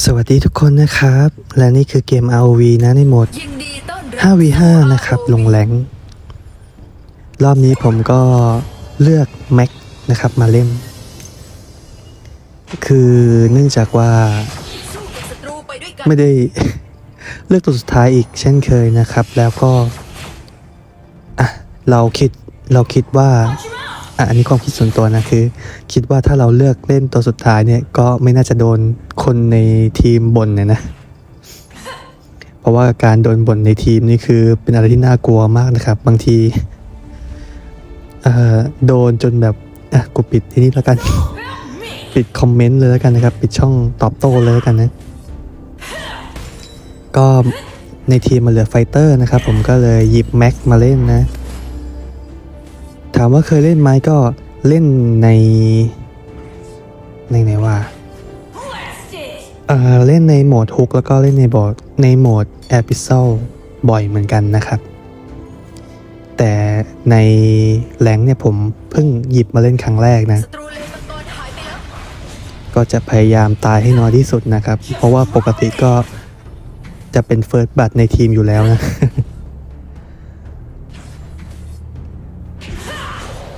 สวัสดีทุกคนนะครับ และนี่คือเกม ROV นะในโหมด 5v5 นะครับ ลงแรงรอบนี้ผมก็เลือกแม็กนะครับมาเล่น คือเนื่องจากว่า ไม่ได้เลือกตัวสุดท้ายอีกเช่นเคยนะครับ แล้วก็ อะ เราคิดเราคิดว่า อันนี้ความคิดส่วนตัวนะคือ คิดว่าถ้าเราเลือกเล่นตัวสุดท้ายเนี่ยก็ไม่น่าจะโดนคนในทีมบ่นเนี่ยนะ เพราะว่าการโดนบ่นในทีมนี่คือเป็นอะไรที่น่ากลัวมากนะครับ บางทีโดนจนแบบอะกูปิดที่นี่แล้วกัน ปิดคอมเมนต์เลยแล้วกันนะครับ ปิดช่องตอบโต้เลยแล้วกันนะ ก็ในทีมมันเหลือไฟเตอร์นะครับ ผมก็เลยหยิบแม็กมาเล่นนะ ถามว่าเคยเล่นไหมก็เล่นในในไหนว่าเออเล่นในโหมดฮุกแล้วก็เล่นในโหมดในโหมดแอพิโซบ่อยเหมือนกันนะครับ แต่ในแรงเนี่ยผมเพิ่งหยิบมาเล่นครั้งแรกนะ ก็จะพยายามตายให้น้อยที่สุดนะครับ เพราะว่าปกติก็จะเป็นเฟิร์สบัตในทีมอยู่แล้วนะ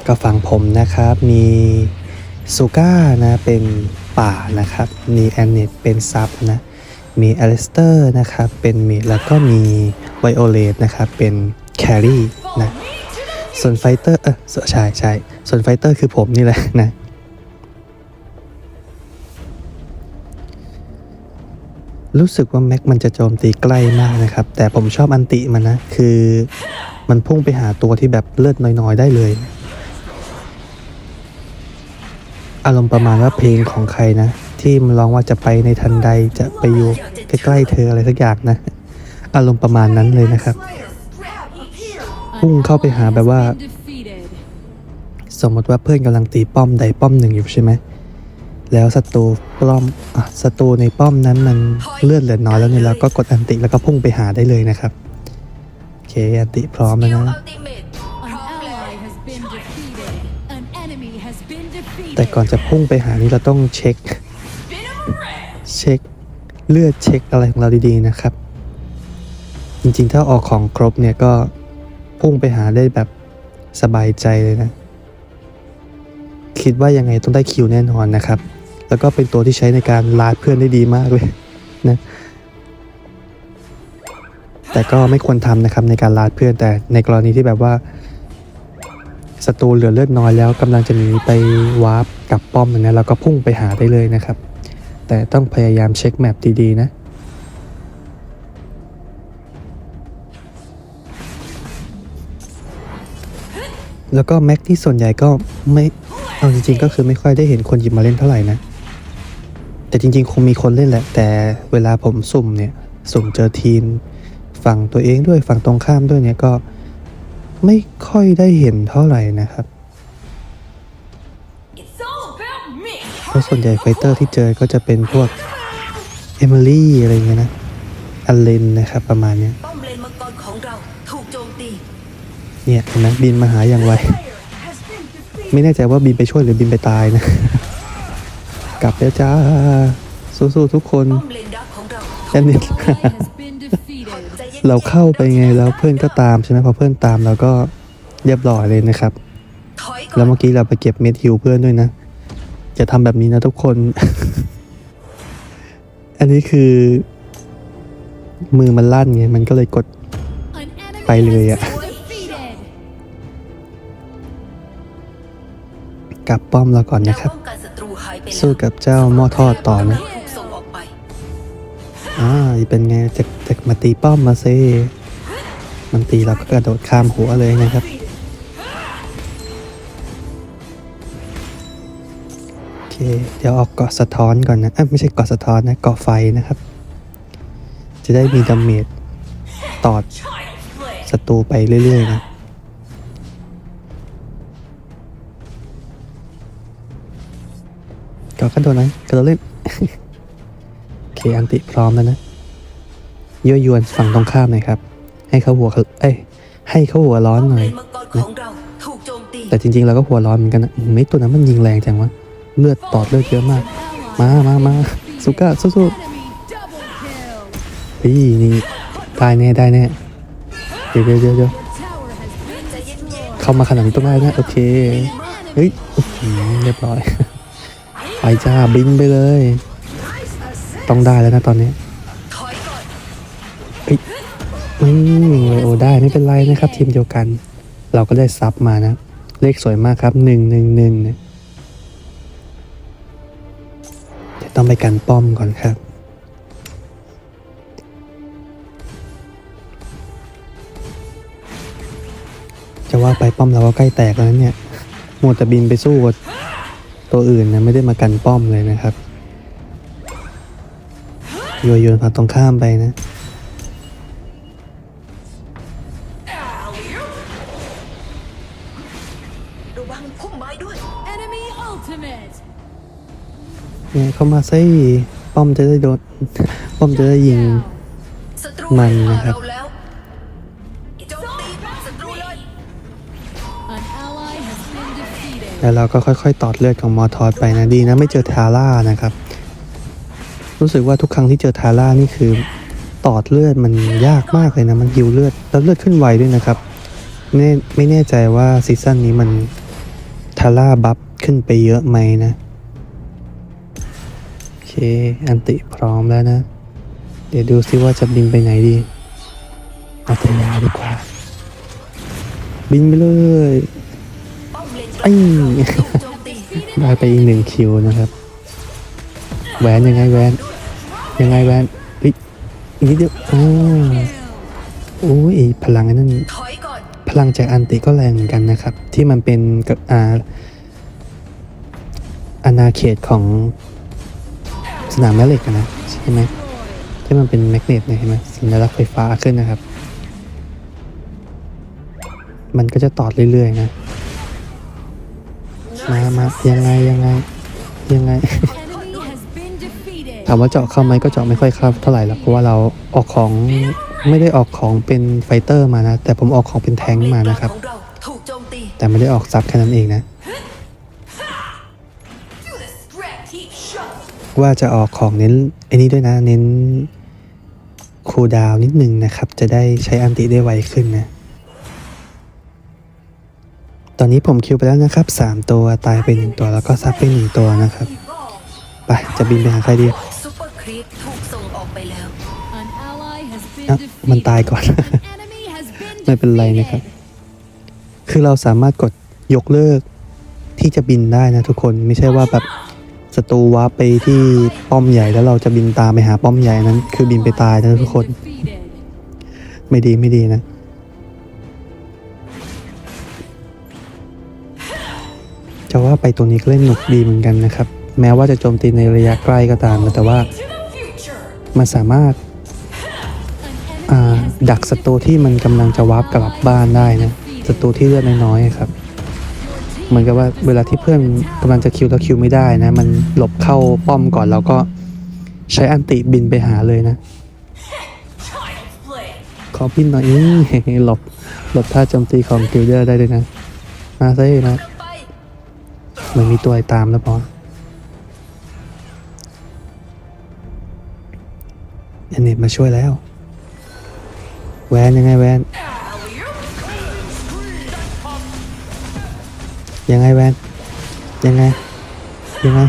ก็ฝั่งผมนะครับมีซูก้านะเป็นป่านะครับ มีแอนเนตเป็นซับนะมีอลิสเตอร์นะครับเป็นเมดแล้วก็มีไวโอเลตนะครับเป็นแครี่นะส่วนไฟเตอร์เออใช่ใช่ส่วนไฟเตอร์คือผมนี่แหละนะรู้สึกว่าแม็กมันจะโจมตีใกล้มากนะครับ แต่ผมชอบอันติมันนะ คือมันพุ่งไปหาตัวที่แบบเลือดน้อยๆได้เลย อารมณ์ประมาณว่าเพลงของใครนะ ที่มันร้องว่าจะไปในทันใดจะไปอยู่ใกล้ๆเธออะไรสักอย่างนะ อารมณ์ประมาณนั้นเลยนะครับพุ่งเข้าไปหาแบบว่า สมมติว่าเพื่อนกำลังตีป้อมใดป้อมหนึ่งอยู่ใช่ไหมแล้วศัตรูป้อมอะศัตรูในป้อมนั้นมันเลือดเหลือน้อยแล้วเนี่ยเราก็กดอันติแล้วก็พุ่งไปหาได้เลยนะครับโอเคอันติพร้อมแล้วคิวนะ แต่ก่อนจะพุ่งไปหานี่เราต้องเช็ค เช็คเลือดเช็คอะไรของเราดีๆนะครับ จริงๆ ถ้าออกของครบเนี่ยก็พุ่งไปหาได้แบบสบายใจเลยนะ คิดว่ายังไงต้องได้คิวแน่นอนนะครับ แล้วก็เป็นตัวที่ใช้ในการลาดเพื่อนได้ดีมากเลยนะแต่ก็ไม่ควรทำนะครับในการลาดเพื่อนแต่ในกรณีที่แบบว่า ศัตรูเหลือเลือดน้อยแล้วกำลังจะหนีไปวาร์ปกลับป้อมอย่างนี้นเราก็พุ่งไปหาได้เลยนะครับ แต่ต้องพยายามเช็คแมปดีๆนะแล้วก็แม็กที่ส่วนใหญ่ก็ไม่เอาจริงๆ ก็คือไม่ค่อยได้เห็นคนหยิบมาเล่นเท่าไหร่นะ แต่จริงๆ คงมีคนเล่นแหละ แต่เวลาผมสุ่มเนี่ย สุ่มเจอทีม ฝั่งตัวเองด้วยฝั่งตรงข้ามด้วยเนี่ยก็ ไม่ค่อยได้เห็นเท่าไหร่นะครับเพราะส่วนใหญ่ไฟเตอร์ที่เจอก็จะเป็นพวกเอมิลี่อะไรเงี้ยนะอเลนนะครับประมาณเนี้ยป้อมเลนมังกรของเราถูกโจมตีเนี่ยเห็นไหมบินมาหาอย่างไวไม่แน่ใจว่าบินไปช่วยหรือบินไปตายนะ กลับแล้วจ้าสู้ๆทุกคนป้อมเลนดักของเราแค่นี้ Ally เราเข้าไปไงแล้วเพื่อนก็ตามใช่ไหมพอเพื่อนตามเราก็เรียบร้อยเลยนะครับถอยก่แล้อวนเมื่อกี้เราไปเก็บเม็ดฮิวเพื่อนด้วยนะอย่าทำแบบนี้นะทุกคน อันนี้คือ มือมันลั่นไงมันก็เลยกด An enemy ไปเลยอะ has been defeated. กลับป้อมเราก่อนแนวนะครับป้องกันศัตรูหายไปแล้วสู้กับเจ้าหม้อทอดต่อนะ อ่าเป็นไงจะจะมาตีป้อมมาเซมันตีเราก็กระโดดข้ามหัวเลยนะครับโอเคเดี๋ยวออกเกาะสะท้อนก่อนนะเอ้ยไม่ใช่เกาะสะท้อนนะเกาะไฟนะครับ จะได้มีดาเมจตอดศัตรูไปเรื่อยๆนะเกาะกระโดดนะกระโดดเล่น เคอันติพร้อมแล้วนะยั่วยวนฝั่งตรงข้ามหน่อยครับ ให้เขาหัวเขาเอ้ยให้เขาหัวร้อนป้อมหน่เลอยนมังกรของเราถูกโจมตีแต่จริงๆเราก็หัวร้อนเหมือนกันนะอืมไม่ตัวนั้นมันยิงแรงจังวะเลือดตอดเลือดเยอะมาก Ally มามามา defeated. สุก้าสู้ Enemy ฮ้ยนี่ได้แน่ได้แน่เดี๋ยวเดี๋ยวเดี๋ยวเดี๋ยว Tower has been destroyed. เข้ามาขนาดนี้ต้องได้นะโอเคเฮ้ยอื้อหือเรียบร้อยไปจ้าบินไปเลย ต้องได้แล้วนะตอนนี้ถอยอนอืมเลยโอได้ไม่เป็นไรนะครับ ทีมเดียวกัน เราก็ได้ซับมานะ เลขสวยมากครับหนึ่งหนึ่งหนึ่งเนี่ยจะต้องไปกันป้อมก่อนครับจะว่าไปป้อมเราก็ใกล้แตกแล้วเนี่ยหมดแต่บินไปสู้กับตัวอื่นนะไม่ได้มากันป้อมเลยนะครับ โยนโยนฝั่งตรงข้ามไปนะระวังพุ่มไม้ด้วย Enemy ultimate. เนี่ยเข้ามาซิป้อมจะได้โดนป้อมจะได้ยิงศัตรูมันหานะครับเราแล้วโจมตีศัตรูเลย An ally has been defeated. แล้วเราก็ค่อยๆตอดเลือดของมอทอสไปนะดีนะไม่เจอทาร่านะครับ รู้สึกว่าทุกครั้งที่เจอทาร่านี่คือตอดเลือดมันยากมากเลยนะมันฮิวเลือดแล้วเลือดขึ้นไวด้วยนะครับไม่ไม่แน่ใจว่าซีซั่นนี้มันทาร่าบัฟขึ้นไปเยอะไหมนะโอเคอันติพร้อมแล้วนะ เดี๋ยวดูซิว่าจะบินไปไหนดีอาตยาดีกว่า บินไปเลยไอ้ได้ไปอีกหนึ่งคิวนะครับแหวนยังไงแหวน ยังไงแหวนเฮ้ยนิดเดียวอ้าวโอ้ยพลังอันนั้นถอยก่อนพลังจากอันติก็แรงเหมือนกันนะครับ ที่มันเป็นกับอาอาณาเขตของสนามแม่เหล็กนะใช่ไหมที่มันเป็นแมกเนตนี่ยเห็นไหมสัญลักษณ์ไฟฟ้าขึ้นนะครับ มันก็จะตอดเรื่อยๆนะมามายังไงยังไงยังไง ถามว่าเจาะเข้าไหมก็เจาะไม่ค่อยเข้าเท่าไหร่หรอกเพราะว่าเราออกของไม่ได้ออกของเป็นไฟเตอร์มานะ แต่ผมออกของเป็นแทงค์มานะครับ แต่ไม่ได้ออกซับแค่นั้นเองนะ ว่าจะออกของเน้นไอ้นี้ด้วยนะเน้นคูลดาวนิดนึงนะครับ จะได้ใช้อันติได้ไวขึ้นนะ ตอนนี้ผมคิวไปแล้วนะครับ 3 ตัวตายไปหนึ่งตัวแล้วก็ซับไปหนึ่งตัวนะครับ ไป จะบินไปหาใครดี มันตายก่อน ไม่เป็นไรนะครับ คือเราสามารถกดยกเลิกที่จะบินได้นะทุกคนไม่ใช่ว่าแบบศัตรูวาร์ปไปที่ป้อมใหญ่แล้วเราจะบินตามไปหาป้อมใหญ่นั้น คือบินไปตายนะทุกคน ไม่ดีไม่ดีนะ จะว่าไปตัวนี้ก็เล่นหนุกดีเหมือนกันนะครับ แม้ว่าจะโจมตีในระยะใกล้ก็ตามนะแต่ว่ามันสามารถ ดักศัตรูที่มันกำลังจะวาร์ปกลับบ้านได้นะศัตรูที่เลือดน้อยๆครับ เหมือนกับว่าเวลาที่เพื่อนกำลังจะคิวแล้วคิวไม่ได้นะ มันหลบเข้าป้อมก่อนแล้วก็ใช้อันติบินไปหาเลยนะ ขอบินหน่อยอื้อหลบหลบท่าโจมตีของกิลเดอร์ได้ด้วยนะ มาซินะมันมีตัวไอ้ตามแล้วพออันนี้มาช่วยแล้ว แวนยังไงแวนยังไงแวนยังไงยังไง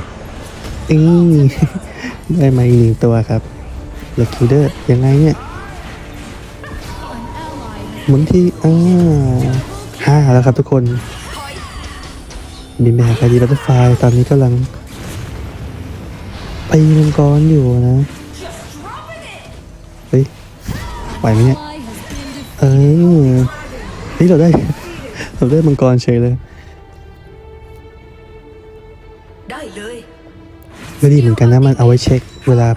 อีได้มาอีกหนึ่งตัวครับเลคิวเดอร์ยังไงเนี่ย An ally has หมุนที่อ่าห้าแล้วครับทุกคนบินไปหาคาดีบัตเตอร์ไฟตอนนี้กำลังไปมังกรอยู่นะ เฮ้ย ไหวไหมเนี่ย ออนี่เราได้ เราได้มังกรเฉยเลย ได้เลยก็ดีเหมือนกันนะ มันเอาไว้เช็ค เวลา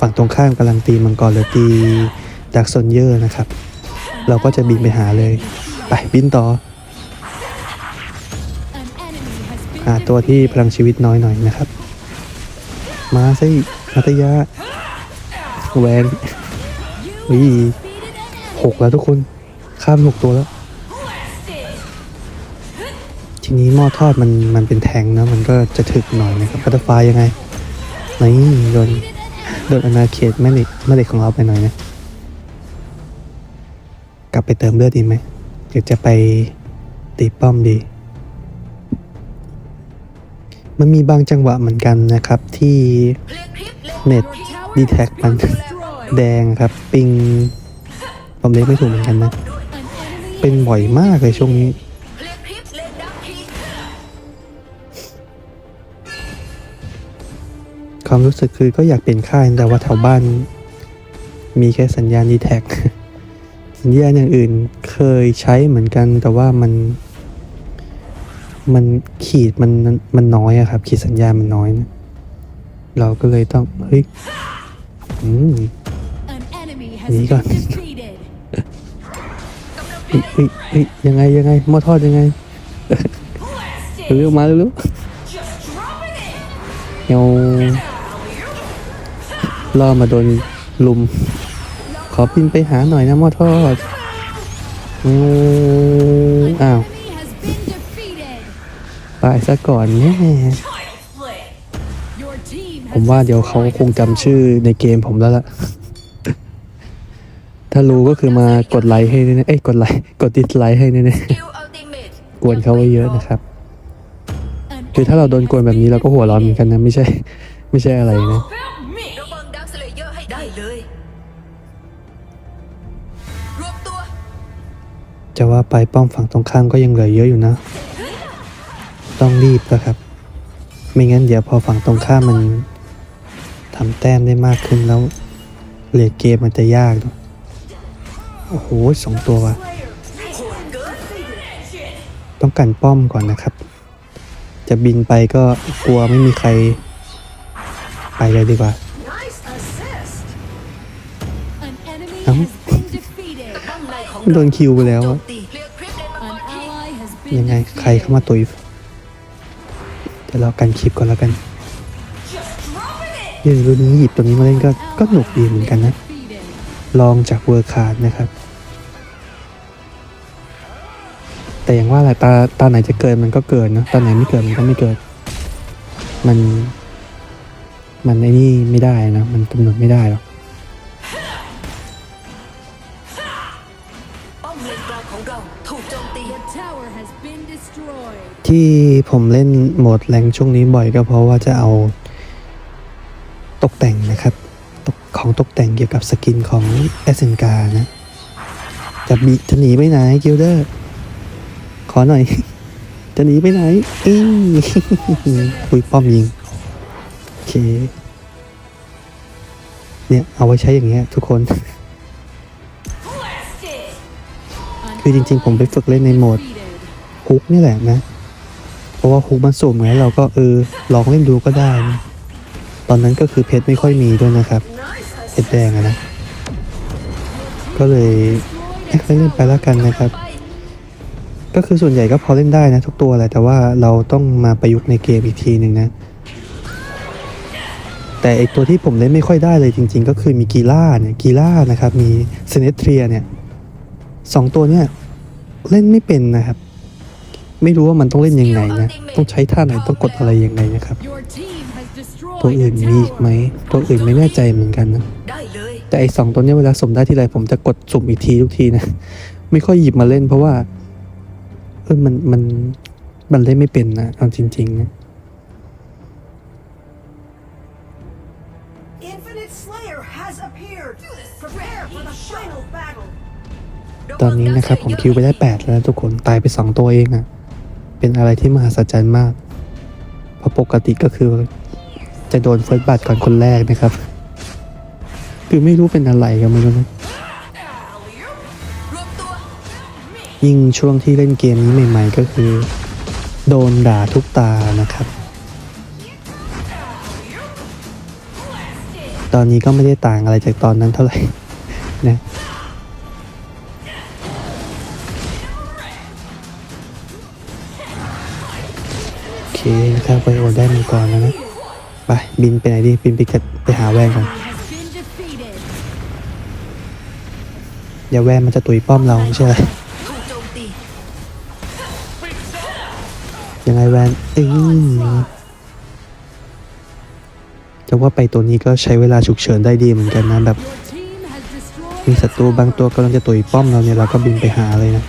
ฝั่งตรงข้ามกำลังตีมังกรหรือตีดักโซนเยอร์นะครับ เราก็จะบินไปหาเลย ไปบินต่อ An enemy has been หาตัวที่พลังชีวิตน้อยหน่อยนะครับ มาสินัตยาแหวนวิ หกแล้วทุกคน ข้ามหกตัวแล้ว ทีนี้หม้อทอดมันมันเป็นแทงนะ มันก็จะถึกหน่อยนะครับบัตเตอร์ไฟยังไงนี่โดนโดนอนาเขตแม่เหล็กแม่เหล็กของเราไปหน่อยนะ กลับไปเติมเลือดดีไหมหรือจะไปตีป้อมดี มันมีบางจังหวะเหมือนกันนะครับที่เน็ตดีแท็กมันแดงครับ ปิง ผมเล็กไม่ถูกเหมือนกันนะ An enemy เป็นบ่อยมากเลยช่วงนี้เพลียงคลิปเล่นดังทีความรู้สึกคือก็อยากเปลี่ยนค่ายแต่ว่าแถวบ้าน มีแค่สัญญาณดีแท็กสัญญาณอย่างอื่นเคยใช้เหมือนกันแต่ว่ามัน มันขีดมันมันน้อยอะครับ ขีดสัญญาณมันน้อยนะเราก็เลยต้องเฮ้ยอืม An enemy has Nghĩ been coi. defeated. เฮ้ยเฮ้ยเฮ้ยยังไงยังไงหม้อทอดยังไงเร็วมาเร็วเงาล่อมาโดนลุม ขอพินไปหาหน่อยนะหม้อทอดเงาอ้าว Enemy has been defeated. ตายซะก่อนแน่ผมว่าเดี๋ยวเขาคงจำชื่อในเกมผมแล้วล่ะ ถ้ารู้ก็คือมากดไลค์ให้แน่ๆเอ้ยกดไลค์กดดิสไลค์ให้แน่คิวอัลติเมทๆกวนเขาไว้เยอะนะครับ คือถ้าเราโดนกวนแบบนี้เราก็หัวร้อนเหมือนกันนะไม่ใช่ ไม่ใช่อะไรนะจะว่าไปป้อมฝั่งตรงข้ามก็ยังเหลือเยอะอยู่นะ ต้องรีบนะครับ ไม่งั้นเดี๋ยวพอฝั่งตรงข้ามมันทำแต้มได้มากขึ้นแล้วเลดเกมมันจะยากเนอะ โอ้โหสองตัวว่ะโหดเกินต้องกันป้อมก่อนนะครับ จะบินไปก็กลัวไม่มีใคร ไปเลยดีกว่า An enemy Ấm. has been defeated. บ้างในของโดนคิวไปแล้วโจอะมตีเคลียร์คลิปเล่นมัง An กรที ally has ยั been งไงใครเข้ามา defeated. ตุยเดี๋ยวเรากันคลิปก่อนแล้วกันเรื่องรุ่นนี้หยิบตัวนี้มาเล่นก็ก็หนุกดีเหมือนกันนะ ลองจากเวอร์คาร์ดนะครับ แต่อย่างว่าแหละตาตาไหนจะเกิดมันก็เกิดนะตาไหนไม่เกิดมันก็ไม่เกิด มัน มันไอ้นี่ไม่ได้นะ มันกำหนดไม่ได้หรอกที่ผมเล่นโหมดแรงช่วงนี้บ่อยก็เพราะว่าจะเอาตกแต่งนะครับ ของตกแต่งเกี่ยวกับสกินของเอสเซนกานะ จะบีจะหนีไปไหนกิลเดอร์ ขอหน่อย จะหนีไปไหนอีคุยป้อมยิง โอเค เนี่ย เอาไว้ใช้อย่างเงี้ยทุกคน คือจริงๆ ผมไปฝึกเล่นในโหมดฮุกนี่แหละนะ เพราะว่าฮุกมันสุ่มไงเราก็เออลองเล่นดูก็ได้นะตอนนั้นก็คือเพชรไม่ค่อยมีด้วยนะครับ เพชรแดงอะนะ ก็เลยเอ๊ะเล่นไปแล้วกันนะครับ ก็คือส่วนใหญ่ก็พอเล่นได้นะทุกตัวแหละแต่ว่าเราต้องมาประยุกต์ในเกมอีกทีหนึ่งนะ แต่ไอตัวที่ผมเล่นไม่ค่อยได้เลยจริง ๆ ก็คือมีกีล่าเนี่ยกีล่านะครับ มีเซเนเทรียเนี่ยสองตัวเนี่ยเล่นไม่เป็นนะครับ ไม่รู้ว่ามันต้องเล่นยังไงนะ ต้องใช้ท่าไหนต้องกดอะไรยังไงนะครับ ตัวอื่น a มีอีกไหม tower. ตัวอื่นไม่แน่ใจเหมือนกันนะ ได้เลยแต่ไอสองตัวเนี้ยเวลาสุ่มได้ที่ไรผมจะกดสุ่มอีกทีทุกทีนะ ไม่ค่อยหยิบมาเล่นเพราะว่า เออมันมันมันเล่นไม่เป็นนะเอาจริงๆนะ Infinite Slayer has appeared. Prepare for the final battle. ตอนนี้นะครับผมคิวไปได้แปดแล้วนะทุกคนตายไปสองตัวเองอะ่ะ เป็นอะไรที่มหัศจรรย์มาก เพราะปกติก็คือ จะโดนเฟิร์สบัตก่อนคนแรกนะครับ คือไม่รู้เป็นอะไรกันไม่รู้นะยิ่งช่วงที่เล่นเกมนี้ใหม่ ๆ ก็คือ โดนด่าทุกตานะครับ ตอนนี้ก็ไม่ได้ต่างอะไรจากตอนนั้นเท่าไหร่นะโอเคนะครับไปโอได้มันก่อนแล้วนะ ไปบินไปไหนดีบินไปกัดไปหาแวนก่อน Has been defeated. เดี๋ยวแวนมันจะตุยป้อมเราไม่ใช่เหรอถูกโจมตียังไงแวนเอ้ยจะว่าไปตัวนี้ก็ใช้เวลาฉุกเฉินได้ดีเหมือนกันนะแบบ Your team has destroyed มีศัตรูบางตัวกำลังจะตุยป้อมเราเนี่ยเราก็บินไปหาเลยนะ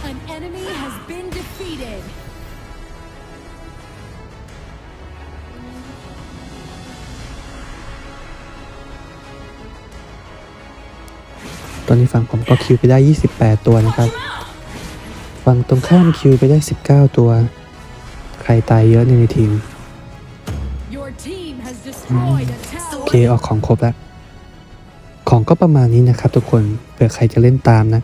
ตอนนี้ฝั่งผมก็คิวไปได้ 28 ตัวนะครับ ฝั่งตรงข้ามคิวไปได้ 19 ตัว ใครตายเยอะในทีม Your team has destroyed a โอ tower. เคออกของครบแล้ว ของก็ประมาณนี้นะครับทุกคนเผื่อใครจะเล่นตามนะ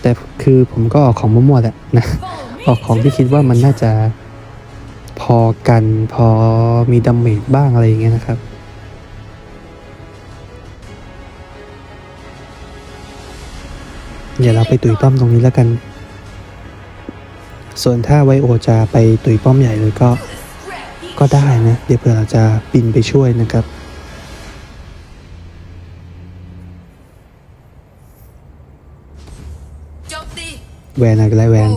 แต่คือผมก็ออกของมั่วๆแหละนะ ออกของที่คิดว่ามันน่าจะพอกันพอมีดาเมจบ้างอะไรอย่างเงี้ยนะครับ เดี๋ยวเราไปตุยป้อมตรงนี้แล้วกัน ส่วนถ้าไวโอจะไปตุยป้อมใหญ่เลยก็ ก็ได้นะ เดี๋ยวเผื่อเราจะบินไปช่วยนะครับแวนอะไรแวน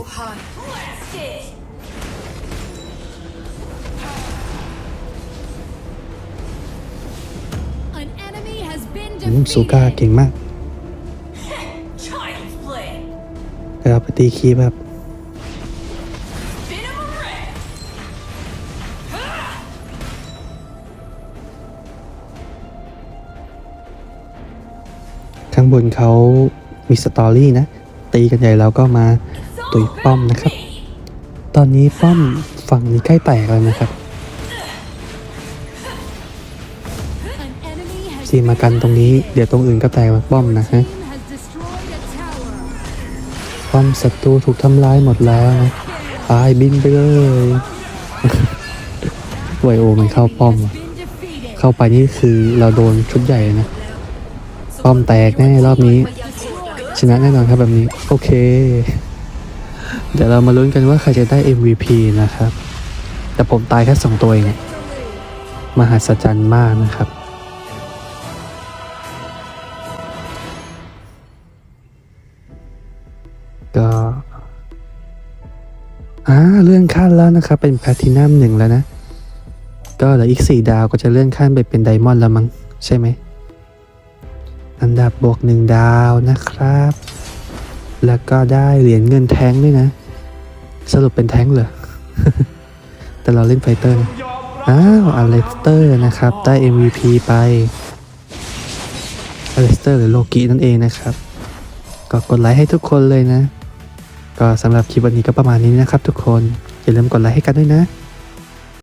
ซูก้าเก่งมาก เดี๋ยวเราไปตีคีบครับข้างบนเขามีสตอรี่นะ ตีกันใหญ่เราก็มาตุยป้อมนะครับ ตอนนี้ป้อมฝั่งนี้ใกล้แตกแล้วนะครับ An enemy has ซีมากันตรงนี้ เดี๋ยวตรงอื่นก็แตกมาป้อมนะฮะ ป้อมศัตรูถูกทำร้ายหมดแล้วนะตายบินไปเลยไวโอมันเข้าป้อม เข้าไปนี่คือเราโดนชุดใหญ่นะ ป้อมแตกแน่รอบนี้ ชนะแน่นอนครับแบบนี้ โอเค เดี๋ยวเรามาลุ้นกันว่าใครจะได้ MVP นะครับ แต่ผมตายแค่สองตัวเองมหัศจรรย์มากนะครับ อ่าเลื่อนขั้นแล้วนะครับเป็นแพลตินัมหนึ่งแล้วนะ ก็เหลืออีกสี่ดาวก็จะเลื่อนขั้นไปเป็นไดมอนด์แล้วมั้งใช่ไหมอันดับบวกหนึ่งดาวนะครับ แล้วก็ได้เหรียญเงินแท้งด้วยนะ สรุปเป็นแท้งเหรอ แต่เราเล่นไฟเตอร์นะอ้าวอเลสเตอร์นะครับ ได้ MVP ไปอเลสเตอร์หรือโลกินั่นเองนะครับ ก็กดไลค์ให้ทุกคนเลยนะ ก็สำหรับคลิปวันนี้ก็ประมาณนี้นะครับทุกคน อย่าลืมกดไลค์ให้กันด้วยนะ